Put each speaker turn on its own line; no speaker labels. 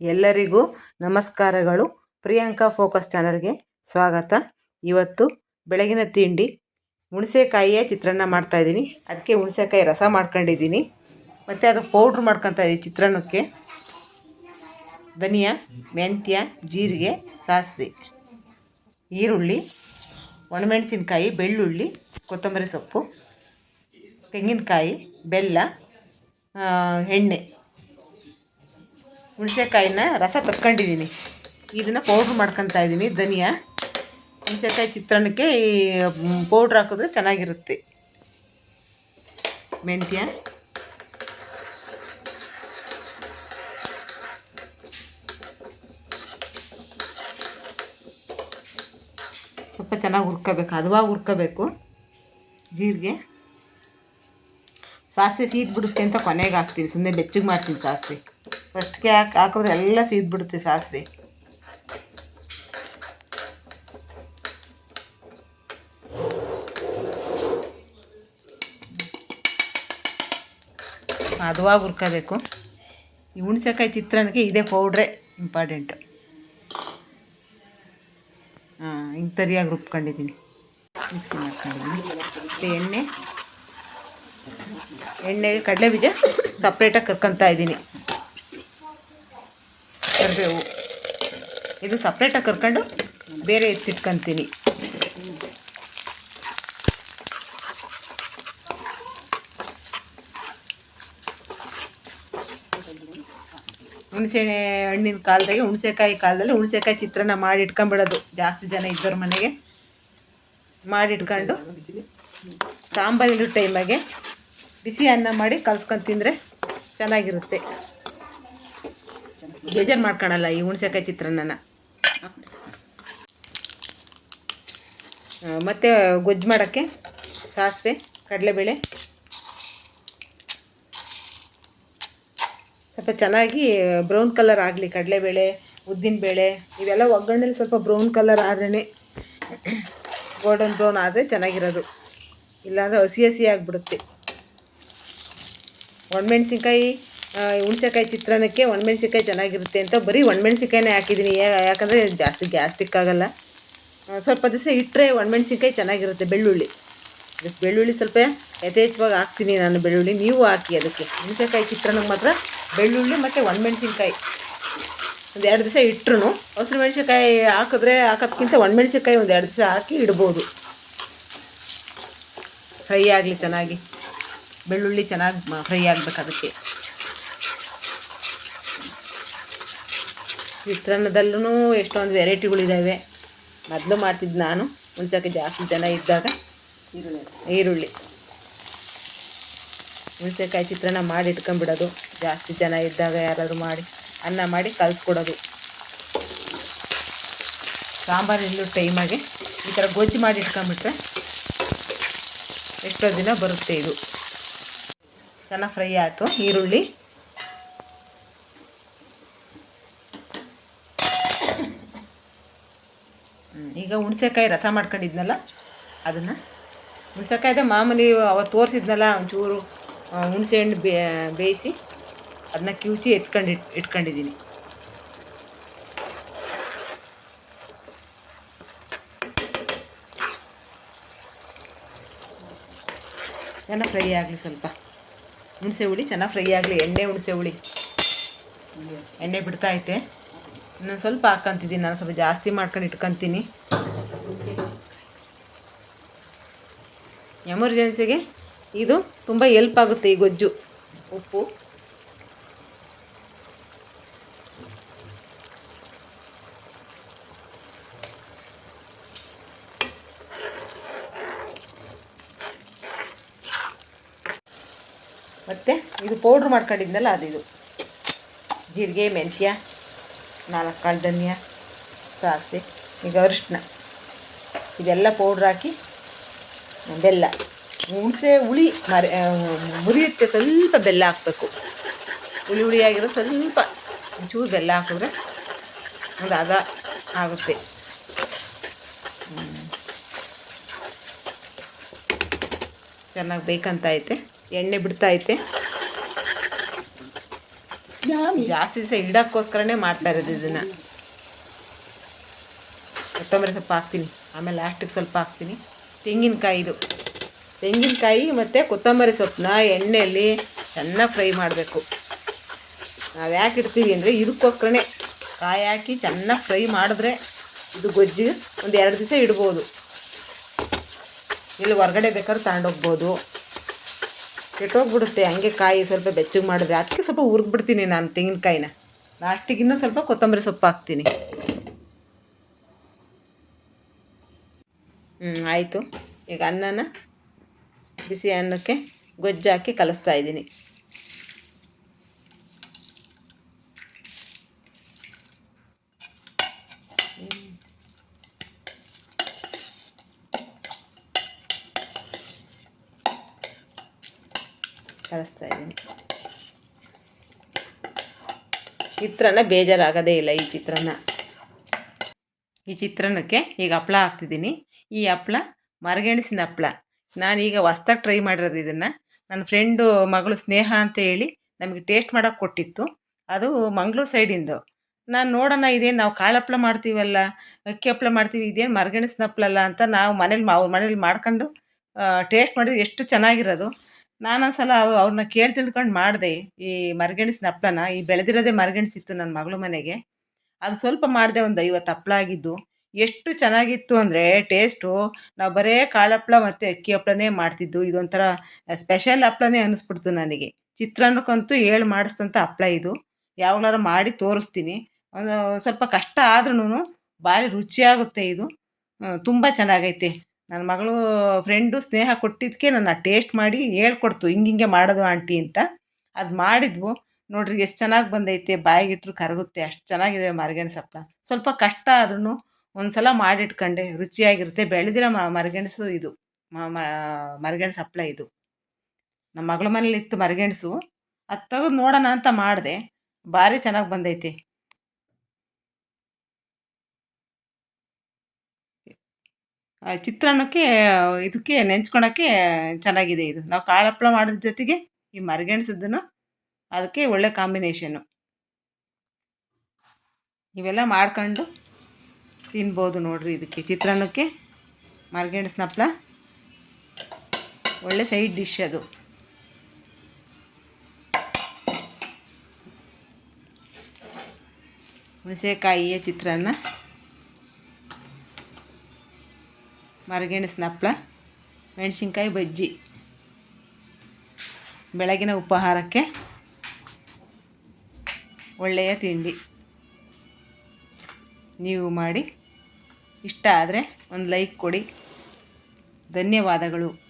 ಎಲ್ಲರಿಗೂ ನಮಸ್ಕಾರಗಳು. ಪ್ರಿಯಾಂಕಾ ಫೋಕಸ್ ಚಾನಲ್ಗೆ ಸ್ವಾಗತ. ಇವತ್ತು ಬೆಳಗಿನ ತಿಂಡಿ ಹುಣಸೆಕಾಯಿಯ ಚಿತ್ರಾನ್ನ ಮಾಡ್ತಾಯಿದ್ದೀನಿ ಅದಕ್ಕೆ ಹುಣಸೆಕಾಯಿ ರಸ ಮಾಡ್ಕೊಂಡಿದ್ದೀನಿ. ಮತ್ತು ಅದು ಪೌಡ್ರ್ ಮಾಡ್ಕೊತಾ ಇದ್ದೀನಿ ಚಿತ್ರಾನ್ನಕ್ಕೆ. ಧನಿಯಾ, ಮೆಂತ್ಯ, ಜೀರಿಗೆ, ಸಾಸಿವೆ, ಈರುಳ್ಳಿ, ಒಣಮೆಣಸಿನಕಾಯಿ, ಬೆಳ್ಳುಳ್ಳಿ, ಕೊತ್ತಂಬರಿ ಸೊಪ್ಪು, ತೆಂಗಿನಕಾಯಿ, ಬೆಲ್ಲ ಎಣ್ಣೆ. ಹುಣಸೆಕಾಯಿನ ರಸ ತಕ್ಕೊಂಡಿದ್ದೀನಿ. ಇದನ್ನು ಪೌಡ್ರ್ ಮಾಡ್ಕೊತಾ ಇದ್ದೀನಿ ಧನಿಯಾ. ಹುಣಸೆಕಾಯಿ ಚಿತ್ರಾನ್ನಕ್ಕೆ ಈ ಪೌಡ್ರ್ ಹಾಕಿದ್ರೆ ಚೆನ್ನಾಗಿರುತ್ತೆ. ಮೆಂತ್ಯ. ಸ್ವಲ್ಪ ಚೆನ್ನಾಗಿ ಹುರ್ಕೋಬೇಕು. ಹದವಾಗಿ ಹುರ್ಕೋಬೇಕು. ಜೀರಿಗೆ. ಸಾಸಿವೆ ಸೀದ್ ಬಿಡುತ್ತೆ ಅಂತ ಕೊನೆಗೆ ಹಾಕ್ತೀನಿ. ಸುಮ್ಮನೆ ಬೆಚ್ಚಗೆ ಮಾಡ್ತೀನಿ ಸಾಸಿವೆ. ಫಸ್ಟ್ಗೆ ಹಾಕಿ ಹಾಕಿದ್ರೆ ಎಲ್ಲ ಸೀದ್ಬಿಡುತ್ತೆ ಸಾಸಿವೆ. ಅದುವಾಗಿ ಹುರ್ಕೋಬೇಕು. ಈ ಹುಣಸೆಕಾಯಿ ಚಿತ್ರಾನ್ನಕ್ಕೆ ಇದೇ ಪೌಡ್ರೆ ಇಂಪಾರ್ಟೆಂಟು ಹಾಂ, ಹಿಂಗೆ ತರಿಯಾಗಿ ರುಬ್ಕೊಂಡಿದ್ದೀನಿ. ಮಿಕ್ಸಿ ಮಾಡ್ಕೊಂಡಿದ್ದೀನಿ. ಮತ್ತು ಎಣ್ಣೆ. ಎಣ್ಣೆಗೆ ಕಡಲೆ ಬೀಜ ಸಪ್ರೇಟಾಗಿ ಕರ್ಕೊತಾ ಇದ್ದೀನಿ. ಕರಿಬೇವು. ಇದು ಸಪ್ರೇಟಾಗಿ ಕರ್ಕೊಂಡು ಬೇರೆ ಎತ್ತಿಟ್ಕೊತೀನಿ ಹುಣಸೆ ಹಣ್ಣಿನ ಕಾಲದಾಗೆ ಹುಣಸೆಕಾಯಿ ಕಾಲದಲ್ಲಿ ಹುಣಸೆಕಾಯಿ ಚಿತ್ರಾನ್ನ ಮಾಡಿ ಇಟ್ಕೊಂಬಿಡೋದು. ಜಾಸ್ತಿ ಜನ ಇದ್ದವ್ರ ಮನೆಗೆ. ಮಾಡಿಟ್ಕೊಂಡು ಸಾಂಬಾರಿಡು ಟೈಮಾಗೆ ಬಿಸಿ ಅನ್ನ ಮಾಡಿ ಕಲ್ಸ್ಕೊಂಡು ತಿಂದರೆ ಚೆನ್ನಾಗಿರುತ್ತೆ. ಬೇಜಾರು ಮಾಡ್ಕೊಳಲ್ಲ ಈ ಹುಣಸೆಕಾಯಿ ಚಿತ್ರಾನ್ನನ. ಮತ್ತು ಗೊಜ್ಜು ಮಾಡೋಕ್ಕೆ ಸಾಸಿವೆ, ಕಡಲೆಬೇಳೆ. ಸ್ವಲ್ಪ ಚೆನ್ನಾಗಿ ಬ್ರೌನ್ ಕಲರ್ ಆಗಲಿ, ಕಡಲೆಬೇಳೆ ಉದ್ದಿನಬೇಳೆ ಇವೆಲ್ಲ ಒಗ್ಗರಣೆಲಿ ಸ್ವಲ್ಪ ಬ್ರೌನ್ ಕಲರ್ ಆದ್ರೇ ಗೋಲ್ಡನ್ ಬ್ರೌನ್ ಆದರೆ ಚೆನ್ನಾಗಿರೋದು. ಇಲ್ಲಾಂದರೆ ಹಸಿ ಹಸಿ ಆಗಿಬಿಡುತ್ತೆ ಒಣಮೆಣ್ಸಿನ್ಕಾಯಿ ಹುಣಸೆಕಾಯಿ ಚಿತ್ರಾನ್ನಕ್ಕೆ ಒಣಮೆಣ್ಸಿನ್ಕಾಯಿ ಚೆನ್ನಾಗಿರುತ್ತೆ ಅಂತ ಬರೀ ಒಣಮೆಣ್ಸಿಕಾಯಿನೇ ಹಾಕಿದ್ದೀನಿ. ಯಾಕಂದರೆ ಜಾಸ್ತಿ ಗ್ಯಾಸ್ಟಿಕ್ ಆಗಲ್ಲ. ಸ್ವಲ್ಪ ದಿವಸ ಇಟ್ಟರೆ ಒಣಮೆಣ್ಸಿನ್ಕಾಯಿ ಚೆನ್ನಾಗಿರುತ್ತೆ ಬೆಳ್ಳುಳ್ಳಿ. ಅದಕ್ಕೆ ಬೆಳ್ಳುಳ್ಳಿ ಸ್ವಲ್ಪ ಯಥೇಚ್ಛವಾಗಿ ಹಾಕ್ತೀನಿ ನಾನು ಬೆಳ್ಳುಳ್ಳಿ. ನೀವು ಹಾಕಿ ಅದಕ್ಕೆ. ಹುಣಸೆಕಾಯಿ ಚಿತ್ರಾನ್ನಕ್ಕೆ ಮಾತ್ರ ಬೆಳ್ಳುಳ್ಳಿ ಮತ್ತು ಒಣಮೆಣ್ಸಿನ್ಕಾಯಿ. ಒಂದು ಎರಡು ದಿವಸ ಇಟ್ಟರು ಹಸಿರು ಮೆಣಸಿನ್ಕಾಯಿ ಹಾಕಿದ್ರೆ ಹಾಕೋದ್ಕಿಂತ ಒಣಮೆಣ್ಸಿನ್ಕಾಯಿ ಒಂದು ಎರಡು ದಿವಸ ಹಾಕಿ ಇಡ್ಬೋದು. ಫ್ರೈ ಆಗಲಿ ಚೆನ್ನಾಗಿ. ಬೆಳ್ಳುಳ್ಳಿ ಚೆನ್ನಾಗಿ ಫ್ರೈ ಆಗಬೇಕು ಅದಕ್ಕೆ. ಚಿತ್ರಾನ್ನದಲ್ಲೂ ಎಷ್ಟೊಂದು ವೆರೈಟಿಗಳಿದ್ದಾವೆ ಮೊದಲು ಮಾಡ್ತಿದ್ದು ನಾನು. ಹುಣ್ಸಕ್ಕೆ ಜಾಸ್ತಿ ಜನ ಇದ್ದಾಗ ಈರುಳ್ಳಿ. ಹುಣಸೆಕಾಯಿ ಚಿತ್ರಾನ್ನ ಮಾಡಿ ಇಟ್ಕೊಂಬಿಡೋದು ಜಾಸ್ತಿ ಜನ ಇದ್ದಾಗ ಯಾರಾದರೂ ಮಾಡಿ ಅನ್ನ ಮಾಡಿ ಕಲಿಸ್ಕೊಡೋದು. ಸಾಂಬಾರು ಇಲ್ಲೂ ಟೈಮಾಗಿ ಈ ಥರ ಗೊಜ್ಜು ಮಾಡಿ ಇಟ್ಕೊಂಬಿಟ್ರೆ ಎಷ್ಟೋ ದಿನ ಬರುತ್ತೆ ಇದು. ಚೆನ್ನಾಗಿ ಫ್ರೈ ಆಯಿತು. ಈರುಳ್ಳಿ ಈಗ ಹುಣಸೆಕಾಯಿ ರಸ ಮಾಡ್ಕೊಂಡಿದ್ನಲ್ಲ, ಅದನ್ನು. ಹುಣ್ಸೆಕಾಯ್ದೆ ಮಾಮೂಲಿ ಅವತ್ತು ತೋರಿಸಿದ್ನಲ್ಲ ಒಂಚೂರು ಹುಣಸೆ ಹುಣಸೆಹಣ್ಣು ಬೇ, ಬೇಯಿಸಿ ಅದನ್ನ ಕಿವುಚಿ ಎತ್ಕೊಂಡು ಇಟ್, ಇಟ್ಕೊಂಡಿದ್ದೀನಿ. ಚೆನ್ನಾಗಿ ಫ್ರೈ ಆಗಲಿ ಸ್ವಲ್ಪ. ಹುಣಸೆ ಹುಳಿ ಚೆನ್ನಾಗಿ ಫ್ರೈ ಆಗಲಿ, ಎಣ್ಣೆ ಹುಣಸೆ ಹುಳಿ. ಎಣ್ಣೆ ಬಿಡ್ತಾ ಐತೆ. ಇನ್ನೊಂದು ಸ್ವಲ್ಪ ಹಾಕ್ಕೊಂತಿದ್ದೀನಿ ನಾನು ಸ್ವಲ್ಪ ಜಾಸ್ತಿ ಮಾಡ್ಕೊಂಡು ಇಟ್ಕೊತೀನಿ. ಎಮರ್ಜೆನ್ಸಿಗೆ ಇದು ತುಂಬ ಎಲ್ಪ್ ಆಗುತ್ತೆ ಈ ಗೊಜ್ಜು. ಉಪ್ಪು. ಮತ್ತು ಇದು ಪೌಡ್ರ್ ಮಾಡ್ಕೊಂಡಿದ್ನಲ್ಲ ಅದು ಇದು ಜೀರಿಗೆ, ಮೆಂತ್ಯ. ನಾಲ್ಕು ಕಾಳು ಧನಿಯಾ, ಸಾಸಿವೆ, ಈಗ ಅರಿಶಿನ ಇದೆಲ್ಲ ಪೌಡ್ರ್ ಹಾಕಿ ಬೆಲ್ಲ. ಹುಣಸೆ, ಹುಳಿ, ಮರಿ ಮುರಿಯುತ್ತೆ ಸ್ವಲ್ಪ ಬೆಲ್ಲ ಹಾಕಬೇಕು. ಹುಳಿ ಹುಳಿಯಾಗಿರೋ ಸ್ವಲ್ಪ ಒಂಚೂರು ಬೆಲ್ಲ ಹಾಕಿದ್ರೆ ಒಂದು ಅದ ಆಗುತ್ತೆ. ಚೆನ್ನಾಗಿ ಬೇಕಂತ ಐತೆ. ಎಣ್ಣೆ ಬಿಡ್ತಾ ಐತೆ. ಜಾಸ್ತಿ ದಿವಸ ಇಡೋಕ್ಕೋಸ್ಕರನೇ ಮಾಡ್ತಾ ಇರೋದು ಇದನ್ನು. ಕೊತ್ತಂಬರಿ ಸೊಪ್ಪು ಹಾಕ್ತೀನಿ. ಆಮೇಲೆ ಲಾಸ್ಟಿಗೆ ಸ್ವಲ್ಪ ಹಾಕ್ತೀನಿ. ತೆಂಗಿನಕಾಯಿ ಇದು ತೆಂಗಿನಕಾಯಿ ಮತ್ತು ಕೊತ್ತಂಬರಿ ಸೊಪ್ಪನ್ನ ಎಣ್ಣೆಯಲ್ಲಿ ಚೆನ್ನಾಗಿ ಫ್ರೈ ಮಾಡಬೇಕು. ನಾವು ಯಾಕೆ ಇಡ್ತೀವಿ ಅಂದರೆ ಇದಕ್ಕೋಸ್ಕರನೇ. ಕಾಯಿ ಹಾಕಿ ಚೆನ್ನಾಗಿ ಫ್ರೈ ಮಾಡಿದ್ರೆ ಇದು ಗೊಜ್ಜು ಒಂದು ಎರಡು ದಿವಸ ಇಡ್ಬೋದು. ಇಲ್ಲಿ ಹೊರ್ಗಡೆ ಬೇಕಾದ್ರೂ ತಗೊಂಡೋಗ್ಬೋದು ಕೆಟ್ಟೋಗ್ಬಿಡುತ್ತೆ. ಹಂಗೆ ಕಾಯಿ ಸ್ವಲ್ಪ ಬೆಚ್ಚಗೆ ಮಾಡಿದ್ರೆ. ಅದಕ್ಕೆ ಸ್ವಲ್ಪ ಹುರ್ಗ್ಬಿಡ್ತೀನಿ ನಾನು ತೆಂಗಿನಕಾಯಿನ. ಲಾಸ್ಟಿಗಿನ್ನೂ ಸ್ವಲ್ಪ ಕೊತ್ತಂಬರಿ ಸೊಪ್ಪು ಹಾಕ್ತೀನಿ. ಹ್ಞೂ ಆಯಿತು. ಈಗ ಅನ್ನನ ಬಿಸಿ ಅನ್ನಕ್ಕೆ ಗೊಜ್ಜಾಕಿ ಕಲಿಸ್ತಾ ಇದ್ದೀನಿ. ಕಲಿಸ್ತಾ ಇದ್ದೀನಿ. ಚಿತ್ರಾನ್ನ ಬೇಜಾರಾಗೋದೇ ಇಲ್ಲ ಈ ಚಿತ್ರಾನ್ನ ಈ ಚಿತ್ರಾನ್ನಕ್ಕೆ ಈಗ ಹಪ್ಳ ಹಾಕ್ತಿದ್ದೀನಿ. ಈ ಹಪ್ಳ ಮರಗೆಣಸಿನ ಹಪ್ಳ. ನಾನೀಗ ಹೊಸ್ದಾಗಿ ಟ್ರೈ ಮಾಡಿರೋದು ಇದನ್ನು. ನನ್ನ ಫ್ರೆಂಡು ಮಗಳು ಸ್ನೇಹ ಅಂತ ಹೇಳಿ ನಮಗೆ ಟೇಸ್ಟ್ ಮಾಡೋಕೆ ಕೊಟ್ಟಿತ್ತು. ಅದು ಮಂಗಳೂರು ಸೈಡಿಂದು ನಾನು ನೋಡೋಣ, ಇದೇನು ನಾವು ಕಾಳು ಹಪ್ಳ ಮಾಡ್ತೀವಲ್ಲ, ಅಕ್ಕಿ ಹಪ್ಳ ಮಾಡ್ತೀವಿ, ಇದೇನು ಮರಗೆಣಸಿನ ಹಪ್ಳ ಅಲ್ಲ ಅಂತ ನಾವು ಮನೇಲಿ ಮಾ ಮನೇಲಿ ಮಾಡ್ಕೊಂಡು ಟೇಸ್ಟ್ ಮಾಡಿದ್ರೆ ಎಷ್ಟು ಚೆನ್ನಾಗಿರೋದು. ನಾನೊಂದ್ಸಲ ಅವ್ ಅವ್ರನ್ನ ಕೇಳಿ ತಿಳ್ಕೊಂಡು ಮಾಡಿದೆ ಈ ಮರಗೆಣಸಿನ ಹಪ್ಪಳನ ಈ ಬೆಳೆದಿರೋದೇ ಮರಗೆಣಸಿತ್ತು ನನ್ನ ಮಗಳು ಮನೆಗೆ. ಅದು ಸ್ವಲ್ಪ ಮಾಡಿದೆ ಒಂದು ಐವತ್ತು ಹಪ್ಪಳ ಆಗಿದ್ದು. ಎಷ್ಟು ಚೆನ್ನಾಗಿತ್ತು ಅಂದರೆ ಟೇಸ್ಟು, ನಾವು ಬರೇ ಕಾಳು ಹಪ್ಪಳ ಮತ್ತು ಅಕ್ಕಿ ಹಪ್ಪಳನೇ ಮಾಡ್ತಿದ್ದು. ಇದೊಂಥರ ಸ್ಪೆಷಲ್ ಹಪ್ಪಳನೇ ಅನ್ನಿಸ್ಬಿಡ್ತು ನನಗೆ. ಚಿತ್ರಾನ್ನಕ್ಕಂತೂ ಹೇಳಿ ಮಾಡಿಸಿದಂಥ ಹಪ್ಪಳ ಇದು. ಯಾವಾಗ್ಲಾರ ಮಾಡಿ ತೋರಿಸ್ತೀನಿ. ಸ್ವಲ್ಪ ಕಷ್ಟ ಆದ್ರೂ ಭಾರಿ ರುಚಿಯಾಗುತ್ತೆ ಇದು. ತುಂಬ ಚೆನ್ನಾಗೈತೆ. ನನ್ನ ಮಗಳು ಫ್ರೆಂಡು ಸ್ನೇಹ ಕೊಟ್ಟಿದ್ದಕ್ಕೆ ನಾನು ಟೇಸ್ಟ್ ಮಾಡಿ ಹೇಳ್ಕೊಡ್ತು ಹಿಂಗಿಂಗೆ ಮಾಡೋದು ಆಂಟಿ ಅಂತ. ಅದು ಮಾಡಿದ್ವು. ನೋಡ್ರಿ ಎಷ್ಟು ಚೆನ್ನಾಗಿ ಬಂದೈತೆ, ಬಾಯಿಗಿಟ್ರು ಕರಗುತ್ತೆ, ಅಷ್ಟು ಚೆನ್ನಾಗಿದೆ ಮರಗೆಣಸು ಸಪ್ಪಳ ಸ್ವಲ್ಪ ಕಷ್ಟ ಆದ್ರೂ ಒಂದು ಸಲ ಮಾಡಿಟ್ಕೊಂಡೆ, ರುಚಿಯಾಗಿರುತ್ತೆ. ಬೆಳೆದಿರೋ ಮರಗೆಣಸು ಇದು ಮರಗೆಣಸು ಸಪ್ಪಳ ಇದು. ನಮ್ಮ ಮಗಳ ಮನೇಲಿ ಇತ್ತು ಮರಗೆಣಸು ಅದು ತೆಗೆದು ನೋಡೋಣ ಅಂತ ಮಾಡಿದೆ. ಭಾರಿ ಚೆನ್ನಾಗಿ ಬಂದೈತೆ. ಚಿತ್ರಾನ್ನಕ್ಕೆ, ಇದಕ್ಕೆ ನೆಂಚ್ಕೊಳಕ್ಕೆ ಚೆನ್ನಾಗಿದೆ ಇದು. ನಾವು ಕಾಳು ಹಪ್ಪಳ ಮಾಡೋದ್ರ ಜೊತೆಗೆ ಈ ಮರಗೆಣಸದ್ದನ್ನು ಅದಕ್ಕೆ ಒಳ್ಳೆ ಕಾಂಬಿನೇಷನ್ನು. ಇವೆಲ್ಲ ಮಾಡ್ಕೊಂಡು ತಿನ್ಬೋದು ನೋಡಿರಿ ಇದಕ್ಕೆ ಚಿತ್ರಾನ್ನಕ್ಕೆ ಮರಗೆಣಸಿನ ಹಪ್ಳ. ಒಳ್ಳೆ ಸೈಡ್ ಡಿಶ್ ಅದು. ಹುಣಸೆಕಾಯಿಯ ಚಿತ್ರಾನ್ನ. ಮರಗೆಣಸಿನ ಹಪ್ಪಳ ಮೆಣಸಿನ್ಕಾಯಿ ಬಜ್ಜಿ. ಬೆಳಗಿನ ಉಪಹಾರಕ್ಕೆ ಒಳ್ಳೆಯ ತಿಂಡಿ. ನೀವು ಮಾಡಿ. ಇಷ್ಟ ಆದರೆ ಒಂದು ಲೈಕ್ ಕೊಡಿ. ಧನ್ಯವಾದಗಳು.